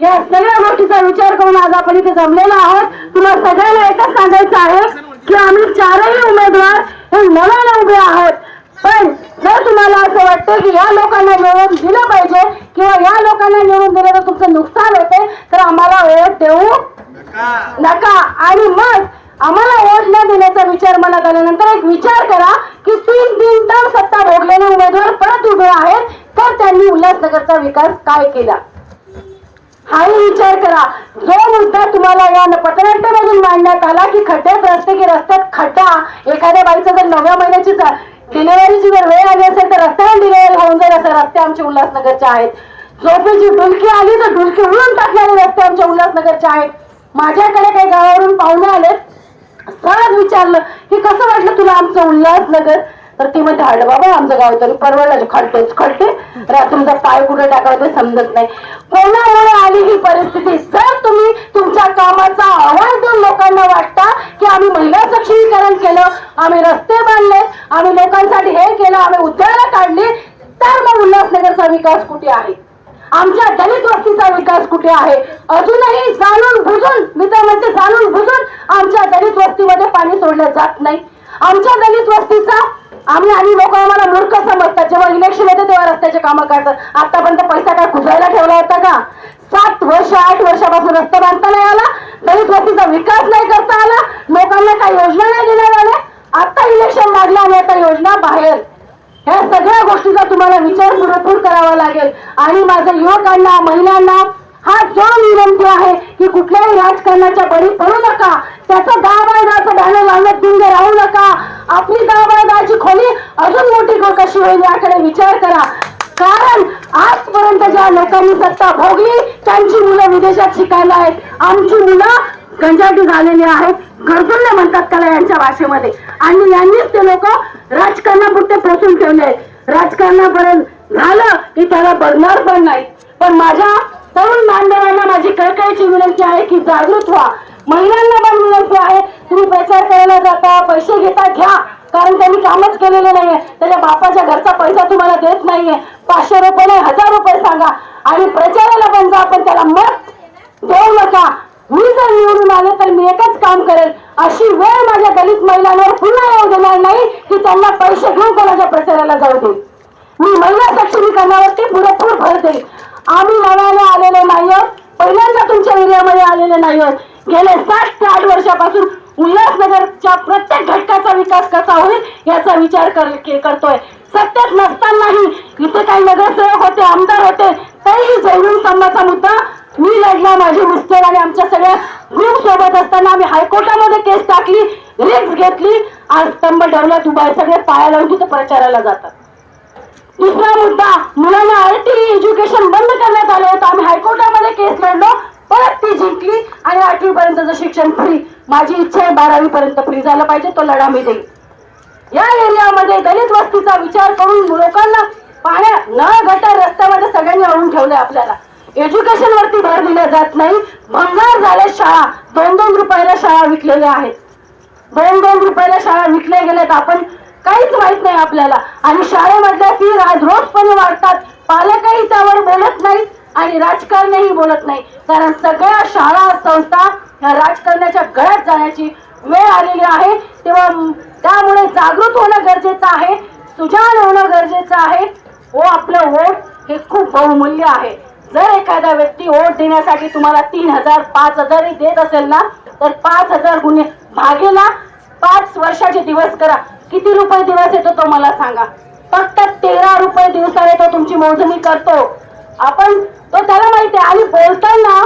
या सगळ्या गोष्टीचा विचार करून आज आपण इथे जमलेलो आहोत. तुला सगळ्यांना एकच सांगायचं आहे की आम्ही चारही उमेदवार हे नव्याने उभे आहोत. पण जर तुम्हाला असं वाटतं की या लोकांना निवडून दिलं पाहिजे किंवा या लोकांना निवडून दिलं तर तुमचं नुकसान होते तर आम्हाला ओळख देऊ नका. आणि मग आम्हाला वोट न देण्याचा विचार मनात आल्यानंतर एक विचार करा की तीन तीन टर्म सत्ता भोगलेले उमेदवार परत उभे आहेत. तर त्यांनी उल्हासनगरचा विकास काय केला? हाही विचार करा. जो मुद्दा तुम्हाला या पथनाट्यामधून मांडण्यात आला की खड्ड्यात रस्ते की रस्त्यात खड्डा एखाद्या बाईचा जर नव्या महिन्याची डिलिव्हरीची जर वेळ आली असेल तर रस्त्यावर डिलिव्हरी होऊन जाईल असे रस्ते आमचे उल्हासनगरचे आहेत. झोपेची डुलकी आली तर डुलकी उडून टाकणारे रस्ते आमच्या उल्हासनगरचे आहेत. माझ्याकडे काही गावावरून पाहुणे आले सहज विचारलं की कसं वाटलं तुला आमचं उल्हासनगर? तर ती म्हणते हाड बाबा आमचं गाव तरी परवडलं खडतेच खडते तुमचा पाय कुठे टाकायचं समजत नाही. कोणामुळे आली ही परिस्थिती? जर तुम्ही तुमच्या कामाचा आवाज देऊन लोकांना वाटता की आम्ही महिला सक्षमीकरण केलं आम्ही रस्ते बांधले आम्ही लोकांसाठी हे केलं आम्ही उद्यानं काढली तर मग उल्हासनगरचा विकास कुठे आहे? आमच्या दलित वस्तीचा विकास कुठे आहे? अजूनही जाणून बुजून मी तर म्हणते जाणून बुजून आमच्या दलित वस्तीमध्ये पाणी सोडलं जात नाही. आमच्या दलित वस्तीचा आम्ही आणि लोक आम्हाला मूर्ख समजतात. जेव्हा इलेक्शन येते तेव्हा रस्त्याचे कामं करतात आतापर्यंत पैसा काय खुजायला ठेवला होता का? सात वर्ष आठ वर्षापासून रस्ता बांधता नाही आला. दलित वस्तीचा विकास नाही करता आला. लोकांना काही योजना नाही देण्यात आल्या. आता इलेक्शन लागलं आणि आता योजना बाहेर. ह्या सगळ्या गोष्टीचा तुम्हाला विचार पुरेपूर करावा लागेल. आणि माझं युवकांना महिलांना हा जो विनंती आहे की कुठल्याही राजकारणाच्या बळी पडू नका त्याचं दहा बॅनर लावण्यात गुंग राहू नका. आपली दहा खोली अजून मोठी क- कशी होईल याकडे विचार करा. कारण आजपर्यंत ज्या लोकांनी सत्ता भोगली त्यांची मुलं विदेशात शिकायला आहेत. आमची मुलं गंजाटी झालेली आहेत. गरजुल्ले म्हणतात त्याला यांच्या भाषेमध्ये. आणि यांनीच ते लोक राजकारणापुरते पोचून ठेवले राजकारणापर्यंत झालं की त्याला बघणार पण नाही पण माझ्या तरुण बांधवांना माझी कळकळीची विनंती आहे की जागृत व्हा. महिलांना पण विनंती आहे. तुम्ही प्रचार करायला जाता पैसे घेता घ्या. कारण त्यांनी कामच केलेलं नाहीये. त्याच्या बापाच्या घरचा पैसा तुम्हाला देत नाहीये. पाचशे रुपये नाही हजार रुपये सांगा. आणि प्रचाराला पण जा पण त्याला मत देऊ नका. मी जर निवडून आले तर मी एकच काम करेल. अशी वेळ माझ्या दलित महिलांवर पुन्हा येऊ देणार नाही की त्यांना पैसे घेऊन कोणाच्या प्रचाराला जाऊ दे मी महिला सक्षमीकरणावरती पुरेपूर भर देईल. आम्ही नव्याने आलेले नाही आहोत एरियामध्ये नाही गेले साठ ते आठ वर्षापासून उल्हासनगरच्या प्रत्येक घटकाचा विकास कसा होईल याचा विचार कर- करतोय. सत्तेत नसतानाही इथे काही नगरसेवक होते आमदार होते तरीही जैविक स्तंभाचा मुद्दा मी लढला माझे मिस्टर आणि आमच्या सगळ्या ग्रुप सोबत असताना आम्ही हायकोर्टामध्ये केस टाकली रिक्स घेतली. आज स्तंभ डवल्यात उभा सगळे पाया लावून तिथे प्रचाराला जातात. दुसरा मुद्दा मुलांना आरटी एज्युकेशन बंद करण्यात आलं होतं. आम्ही हायकोर्टामध्ये केस लढलो परत ती जिंकली आणि आठवी पर्यंतचं शिक्षण फ्री माझी इच्छा आहे बारावी पर्यंत फ्री झालं पाहिजे तो लढा मी देईल या एरियामध्ये दलित वस्तीचा विचार करून लोकांना पाण्या न घटा रस्त्यामध्ये सगळ्यांनी आणून ठेवलंय आपल्याला. एज्युकेशन वरती भर दिला जात नाही. भंगार झाल्या शाळा. दोन दोन रुपयाला शाळा विकलेल्या आहेत. दोन दोन रुपयाला शाळा विकल्या गेल्यात आपण. काहीच माहीत नाही आपल्याला. आणि शाळेमधल्या फी रोजपणे वाढतात. पालकही त्यावर बोलत नाहीत आणि राजकारणही बोलत नाही. कारण सगळ्या शाळा संस्था ह्या राजकारणाच्या गळ्यात जाण्याची वेळ आलेली आहे. तेव्हा त्यामुळे जागृत होणं गरजेचं आहे. सुजान होणं गरजेचं आहे. व आपलं वोट हे खूप बहुमूल्य आहे. जर एखादा व्यक्ती वोट देण्यासाठी तुम्हाला तीन हजार पाच हजारही देत असेल ना तर पाच हजार गुन्हे भागेला पाच वर्षाचे दिवस करा. किती रुपये दिवस येतो तो मला सांगा. फक्त तेरा रुपये दिवसाने तो तुमची मोजणी करतो. आपण तो त्याला माहिती आहे. आणि बोलताना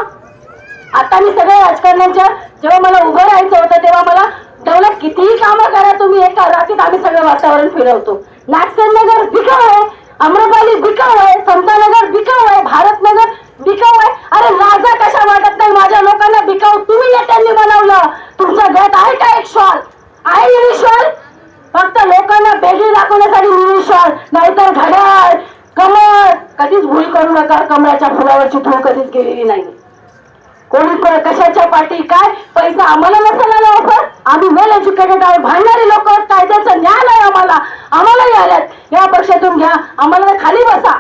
आता मी सगळ्या राजकारण्यांच्या जेव्हा मला उभं राहायचं होतं तेव्हा मला तेवढं कितीही कामं करा तुम्ही एका रात्रीत आम्ही सगळं वातावरण फिरवतो. नागसेन नगर बिकाव आहे अमरपाली बिकाव आहे समतानगर बिकाव आहे भारतनगर बिकाव आहे. अरे राजा कशा वाटत नाही माझ्या लोकांना बिकाव तुम्ही नेत्यांनी बनवलं. तुमच्या गट आहे का एक शॉल? आहे निळी शॉल? फक्त लोकांना बेगी दाखवण्यासाठी निळी शॉल नाहीतर घड्याळ कमळ. कधीच भूल करू नका कमळाच्या फुलावरची फुल कधीच गेलेली नाही कोणी को- कशाच्या पाठी काय? पैसा आम्हाला नसेल आला ऑफर आम्ही वेल एज्युकेटेड आहोत भांडणारे लोक कायद्याचं ज्ञान आहे आम्हाला. आम्हालाही आल्यात. या पक्षातून घ्या. आम्हाला खाली बसा.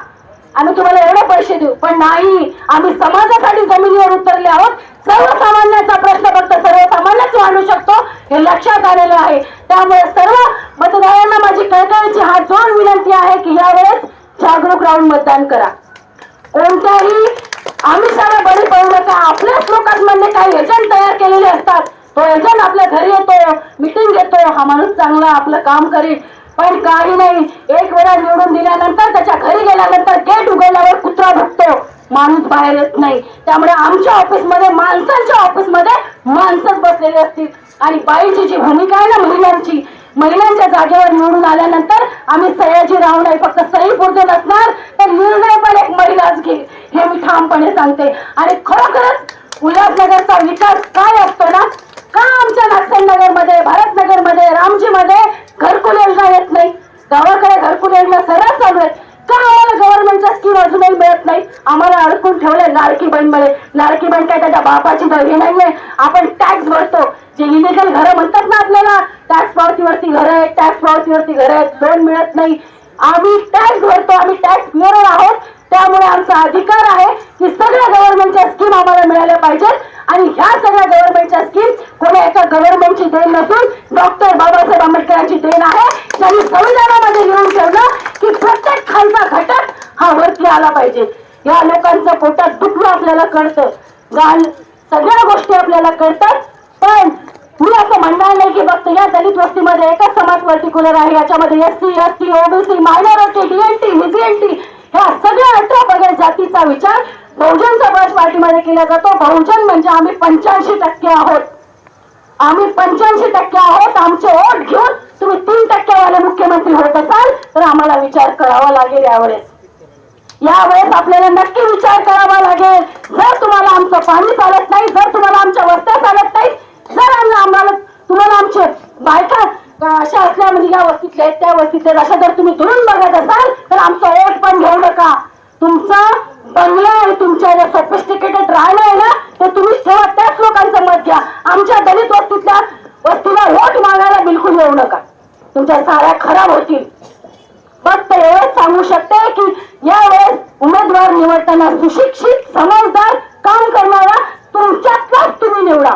आम्ही तुम्हाला एवढे पैसे देऊ. पण नाही आम्ही समाजासाठी जमिनीवर उतरले आहोत. सर्वसामान्याचा प्रश्न फक्त सर्वसामान्यच मांडू शकतो. हे लक्षात आलेलं आहे. त्यामुळे सर्व मतदारांना माझी कळकळीची हात जोड विनंती आहे की यावेळेस जागरूक राहून मतदान करा. कोणत्याही आम्ही बळी का? आपल्याच लोकांमधले काही एजंट तयार केलेले असतात. तो एजंट आपल्या घरी येतो मिटिंग घेतो हा माणूस चांगला आपलं काम करील पण काही नाही एक वेळा निवडून दिल्यानंतर त्याच्या घरी गेल्यानंतर गेट उघडल्यावर कुत्रा भुकतो माणूस बाहेर येत नाही. त्यामुळे आमच्या ऑफिसमध्ये माणसांच्या ऑफिसमध्ये माणसंच बसलेले असतील. आणि बाईची जी भूमिका आहे ना महिलांची महिलांच्या जागेवर निवडून आल्यानंतर आम्ही सयाजी राहू नाही फक्त सही पुरते नसणार तर निर्णय पण एक महिलाच घेईल. हे मी ठामपणे सांगते. आणि खरोखरच उल्हासनगरचा विकास काय असतो ना? का आमच्या नागसेननगरमध्ये भारतनगरमध्ये रामजी मध्ये घरकुल योजना येत नाही? गावाकडे घरकुल योजना सरळ चालू आहेत का आम्हाला गव्हर्नमेंटच्या स्कीम अजूनही मिळत नाही? आम्हाला अडकून ठेवले लाडकी बहीणमध्ये लाडकी बहीण काय त्याच्या बापाची दही नाहीये. आपण टॅक्स भरतो. जे इलिगल घरं म्हणतात ना आपल्याला टॅक्स पावतीवरती घरं आहेत टॅक्स पावतीवरती घरं आहेत लोन मिळत नाही. आम्ही टॅक्स भरतो आम्ही टॅक्स प्युअर आहोत. त्यामुळे आमचा अधिकार आहे की सगळ्या गव्हर्नमेंटच्या स्कीम आम्हाला मिळाल्या पाहिजेत. आणि ह्या सगळ्या गव्हर्नमेंटच्या स्कीम कोणी एका गव्हर्नमेंटची देण नसून डॉक्टर बाबासाहेब आंबेडकरांची देण आहे. त्यांनी संविधानामध्ये लिहून ठेवलं की प्रत्येक खालचा घटक हा वरती आला पाहिजे. या लोकांचं पोटात दुखणं आपल्याला कळतं. गाल सगळ्या गोष्टी आपल्याला कळतात. पण मी असं म्हणणार नाही की फक्त या दलित वस्तीमध्ये एकच समाज पर्टिक्युलर आहे. याच्यामध्ये S C S T OBC minority DNT VJNT ह्या सगळ्या अठरा पगड जातीचा विचार बहुजन समाज पार्टीमध्ये केला जातो. बहुजन म्हणजे आम्ही पंच्याऐंशी टक्के आहोत. आम्ही पंच्याऐंशी टक्के आहोत. आमचे वोट घेऊन तुम्ही तीन टक्केवाले मुख्यमंत्री होत असाल तर आम्हाला विचार करावा लागेल यावेळेस. यावेळेस आपल्याला नक्की विचार करावा लागेल. जर तुम्हाला आमचं पाणी चालत नाही जर तुम्हाला आमच्या वस्त्या चालत नाही जर आम्हाला तुम्हाला आमचे बायका अशा असल्या म्हणजे या वस्तीतल्या आहेत त्या वस्तीतल्या अशा जर तुम्ही दुरून बघत असाल तर आमचं वोट घेऊ नका. तुमचा बंगला आणि तुमच्या ज्या सोफिस्टिकेटेड राहणं आहे ना ते तुम्ही ठेवा त्याच लोकांचं मत घ्या. आमच्या दलित वस्तूतल्या वस्तूला वोट मागायला बिलकुल येऊ नका. तुमच्या साऱ्या खराब होतील. फक्त एवढंच सांगू शकते की यावेळेस उमेदवार निवडताना सुशिक्षित समजदार काम करणारा तुमच्यातलाच तुम्ही निवडा.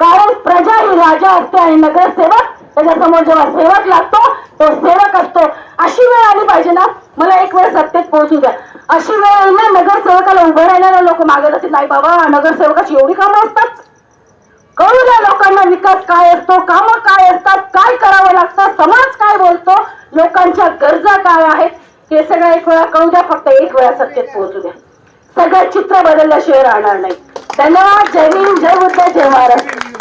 कारण प्रजा ही राजा असते आणि नगरसेवक त्याच्यासमोर जेव्हा सेवक लागतो तो सेवक असतो. अशी वेळ आली पाहिजे ना मला एक वेळ सत्तेत पोहोचू द्या. अशी वेळ आली ना नगरसेवकाला उभं राहिलेला लोक मागत जातील नाही बाबा नगरसेवकाची एवढी कामं असतात. कळू द्या लोकांना विकास काय असतो कामं काय असतात काय करावं लागतं समाज काय बोलतो लोकांच्या गरजा काय आहेत हे सगळं एक वेळा कळू द्या फक्त एक वेळा सत्तेत पोहोचू द्या. सगळं चित्र बदलल्याशिवाय राहणार नाही. धन्यवाद जय हिंद जय बुद्ध जय महाराष्ट्र.